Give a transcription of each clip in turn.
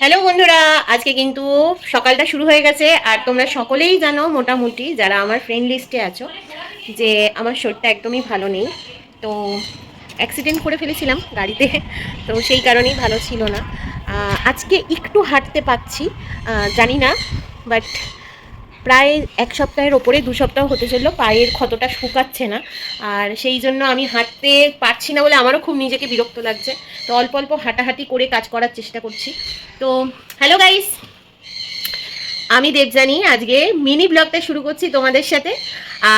Hello বন্ধুরা, আজকে কিন্তু সকালটা শুরু হয়ে গেছে আর তোমরা সকলেই জানো মোটামুটি যারা আমার ফ্রেন্ড লিস্টে আছো যে আমার শরীরটা একদমই ভালো নেই। তো অ্যাক্সিডেন্ট করে ফেলেছিলাম গাড়িতে, তো সেই কারণেই ভালো ছিল না। আজকে একটু হাঁটতে পাচ্ছি জানি না বাট প্রায় এক সপ্তাহের ওপরে, দু সপ্তাহ হতে চলল, পায়ের ক্ষতটা শুকাচ্ছে না। আর সেই জন্য আমি হাঁটতে পারছি না বলে আমারও খুব নিজেকে বিরক্ত লাগছে। তো অল্প অল্প হাঁটাহাঁটি করে কাজ করার চেষ্টা করছি। তো হ্যালো গাইস আমি দেবজানি আজকে মিনি ব্লগটা শুরু করছি তোমাদের সাথে।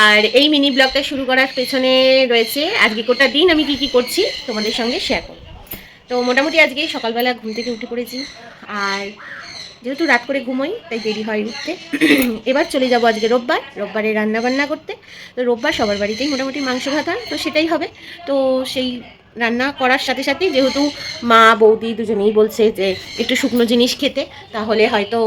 আর এই মিনি ব্লগটা শুরু করার পেছনে রয়েছে আজকে গোটা দিন আমি কি কি করছি তোমাদের সঙ্গে শেয়ার করব। তো মোটামুটি আজকে সকালবেলা ঘুম থেকে উঠে পড়েছি। আর যেহেতু রাত করে ঘুমোই, তাই দেরি হয় উঠতে। এবার চলে যাব আজকে রোববার। রোববারে রান্না বান্না করতে। তো রোববার সবার বাড়িতেই মোটামুটি মাংস ভাত হয়, তো সেটাই হবে। তো সেই রান্না করার সাথে সাথেই যেহেতু মা, বৌদি দুজনেই বলছে যে একটু শুকনো জিনিস খেতে, তাহলে হয়তো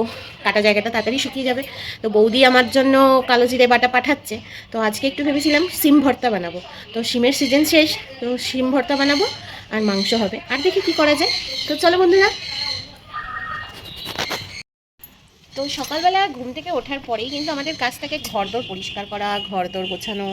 কাটা জায়গাটা তাড়াতাড়ি শুকিয়ে যাবে। তো বৌদি আমার জন্য কালো জিরে বাটা পাঠাচ্ছে। তো আজকে একটু ভেবেছিলাম সিম ভর্তা বানাবো। তো সিমের সিজন শেষ, তো সিম ভর্তা বানাবো আর মাংস হবে। আর দেখি কি করা যায়। তো চলো বন্ধুরা তো সকালবেলা ঘুম থেকে ওঠার পরেই কিন্তু আমাদের কাজ থাকে ঘরদোর পরিষ্কার করা, ঘরদোর গোছানো।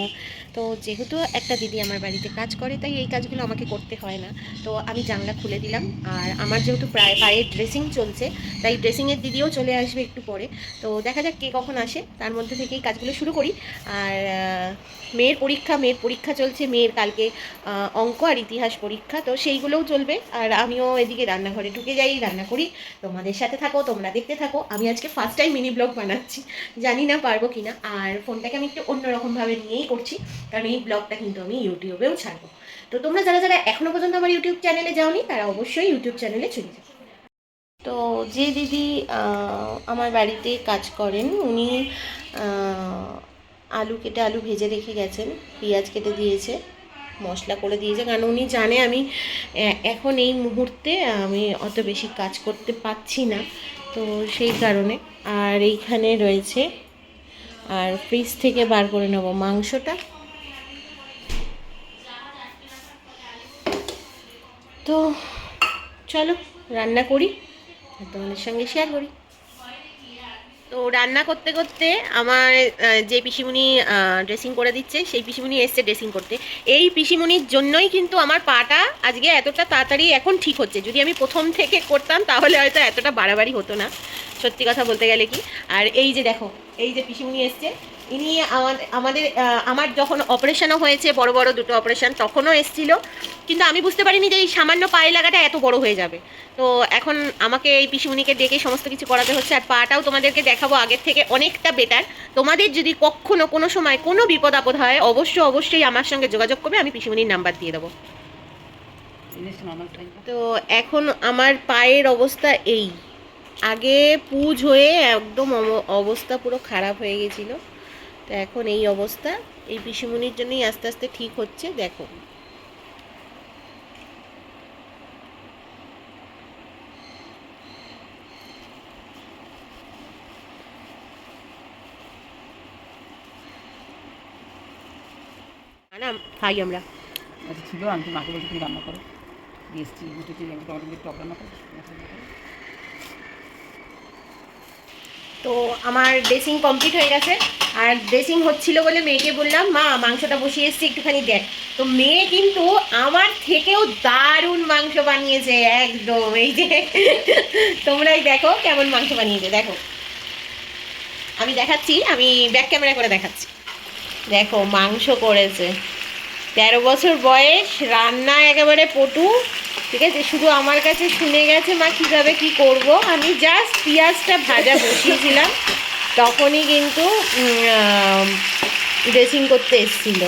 তো যেহেতু একটা দিদি আমার বাড়িতে কাজ করে, তাই এই কাজগুলো আমাকে করতে হয় না। তো আমি জানলা খুলে দিলাম আর আমার যেহেতু প্রায় পায়ে ড্রেসিং চলছে, তাই ড্রেসিংয়ের দিদিও চলে আসবে একটু পরে। তো দেখা যাক কে কখন আসে, তার মধ্যে থেকেই কাজগুলো শুরু করি। আর মেয়ের পরীক্ষা মেয়ের পরীক্ষা চলছে, মেয়ের কালকে অঙ্ক আর ইতিহাস পরীক্ষা, তো সেইগুলোও চলবে। আর আমিও এদিকে রান্নাঘরে ঢুকে যাই, রান্না করি। তোমাদের সাথে থাকো, তোমরা দেখতে থাকো। আমি আজকে ফার্স্ট টাইম মিনি ব্লগ বানাচ্ছি। জানি না পারব কিনা, আর ফোনটাকে আমি একটু অন্যরকমভাবে নিয়েই করছি, কারণ এই ব্লগটা কিন্তু আমি ইউটিউবেও ছাড়বো। তো তোমরা যারা যারা এখনও পর্যন্ত আমার ইউটিউব চ্যানেলে যাওনি, তারা অবশ্যই ইউটিউব চ্যানেলে চলে যাও। তো যে দিদি আমার বাড়িতে কাজ করেন, উনি আলু কেটে আলু ভেজে রেখে গেছেন, পেঁয়াজ কেটে দিয়েছে। মশলা করে দিয়েছে, কারণ উনি জানে আমি এখন এই মুহূর্তে আমি অত বেশি কাজ করতে পারছি না, তো সেই কারণে। আর এইখানে রয়েছে, আর ফ্রিজ থেকে বার করে নেব মাংসটা। তো চলো, রান্না করি তোমাদের সঙ্গে শেয়ার করি। তো রান্না করতে করতে আমার যে পিসিমুনি ড্রেসিং করে দিচ্ছে, সেই পিসিমুনি এসছে ড্রেসিং করতে। এই পিসিমুনির জন্যই কিন্তু আমার পাটা আজকে এতটা তাড়াতাড়ি এখন ঠিক হচ্ছে। যদি আমি প্রথম থেকে করতাম, তাহলে হয়তো এতটা বাড়াবাড়ি হতো না। সত্যি কথা বলতে গেলে কি? আর এই যে দেখো, এই যে পিসিমুনি এসছে ইনি আমাদের আমার যখন অপারেশনও হয়েছে, বড় বড় দুটো অপারেশন তখনও এসছিল। কিন্তু আমি বুঝতে পারিনি যে এই সামান্য পায়ে লাগাটা এত বড় হয়ে যাবে। তো এখন আমাকে এই পিসিমণিকে ডেকে সমস্ত কিছু করাতে হচ্ছে। আর পাটাও তোমাদেরকে দেখাবো আগের থেকে অনেকটা বেটার তোমাদের যদি কখনো কোনো সময় কোনো বিপদ আপদ হয় অবশ্যই অবশ্যই আমার সঙ্গে যোগাযোগ করবে। আমি পিসিমণির নাম্বার দিয়ে দেবো। তো এখন আমার পায়ের অবস্থা এই। আগে পুজ হয়ে একদম অব- অবস্থা পুরো খারাপ হয়ে গেছিল। তো এখন এই অবস্থা। এই পিসিমুনির জন্যই আস্তে আস্তে ঠিক হচ্ছে, দেখো। খাই আমরা। আচ্ছা ছিল আমি মাকে বলছি তুমি রান্না করো। দিয়ে এসছি দিয়ে টক রান্না করো। তো আমার ড্রেসিং কমপ্লিট হয়ে গেছে। আর ড্রেসিং হচ্ছিল বলে মেয়েকে বললাম, মা, মাংসটা বসিয়ে এসছি, একটুখানি দেখ। তো মেয়ে কিন্তু আমার থেকেও দারুণ মাংস বানিয়েছে, একদম। এই যে তোমরাই দেখো কেমন মাংস বানিয়েছে, দেখো। আমি দেখাচ্ছি, আমি ব্যাক ক্যামেরা করে দেখাচ্ছি। দেখো, মাংস করেছে। তেরো বছর বয়স, রান্না একেবারে পটু। ঠিক আছে? শুধু আমার কাছে শুনে গেছে মা কীভাবে কি করব। আমি জাস্ট পেঁয়াজটা ভাজা বসিয়েছিলাম। তখনই কিন্তু ড্রেসিং করতে এসেছিল।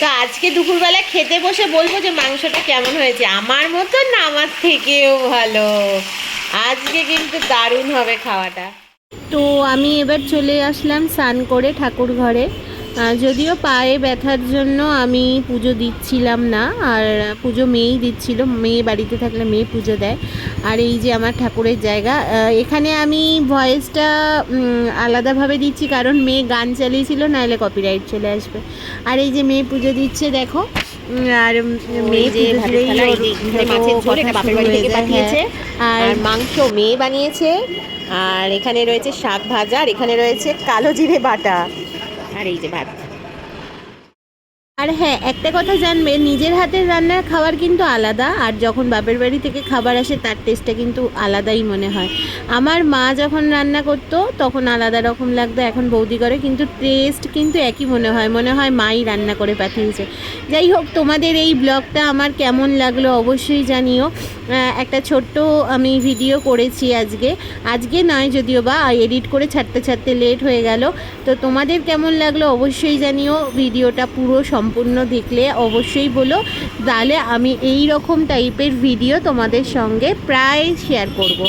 তো আজকে দুপুরবেলা খেতে বসে বলব যে মাংসটা কেমন হয়েছে? আমার মতন না, আমার থেকেও ভালো। আজকে কিন্তু দারুণ হবে খাওয়াটা। তো আমি এবার চলে আসলাম স্নান করে ঠাকুর ঘরে যদিও পায়ে ব্যথার জন্য আমি পুজো দিচ্ছিলাম না আর পুজো মেয়েই দিচ্ছিল মেয়ে বাড়িতে থাকলে মেয়ে পুজো দেয় আর এই যে আমার ঠাকুরের জায়গা এখানে আমি ভয়েসটা আলাদাভাবে দিচ্ছি কারণ মেয়ে গান চালিয়েছিল নাহলে কপিরাইট চলে আসবে আর এই যে মেয়ে পুজো দিচ্ছে দেখো আর। হ্যাঁ। আর মাংস মেয়ে বানিয়েছে আর এখানে রয়েছে শাক ভাজা আর এখানে রয়েছে কালো জিরে বাটা আর এই যে ভাত। আর হ্যাঁ একটা কথা জানবে, নিজের হাতের রান্নার খাবার কিন্তু আলাদা, আর যখন বাপের বাড়ি থেকে খাবার আসে তার টেস্টটা কিন্তু আলাদাই মনে হয়। আমার মা যখন রান্না করতো, তখন আলাদা রকম লাগতো, এখন বৌদি করে, কিন্তু টেস্ট কিন্তু একই মনে হয় মনে হয় মাই রান্না করে পাঠিয়েছে। যাই হোক, তোমাদের এই ব্লগটা আমার কেমন লাগল অবশ্যই জানিও। একটা ছোট্ট আমি ভিডিও করেছি আজকে। আজকে নয় যদিও বা এডিট করে ছাড়তে ছাড়তে লেট হয়ে গেল। তো তোমাদের কেমন লাগল অবশ্যই জানিও ভিডিওটা পুরো সম্পূর্ণ দেখলে অবশ্যই বলো। তাহলে আমি এই রকম টাইপের ভিডিও তোমাদের সঙ্গে প্রায় শেয়ার করব।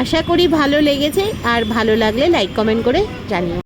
আশা করি ভালো লেগেছে, আর ভালো লাগলে লাইক কমেন্ট করে জানিও।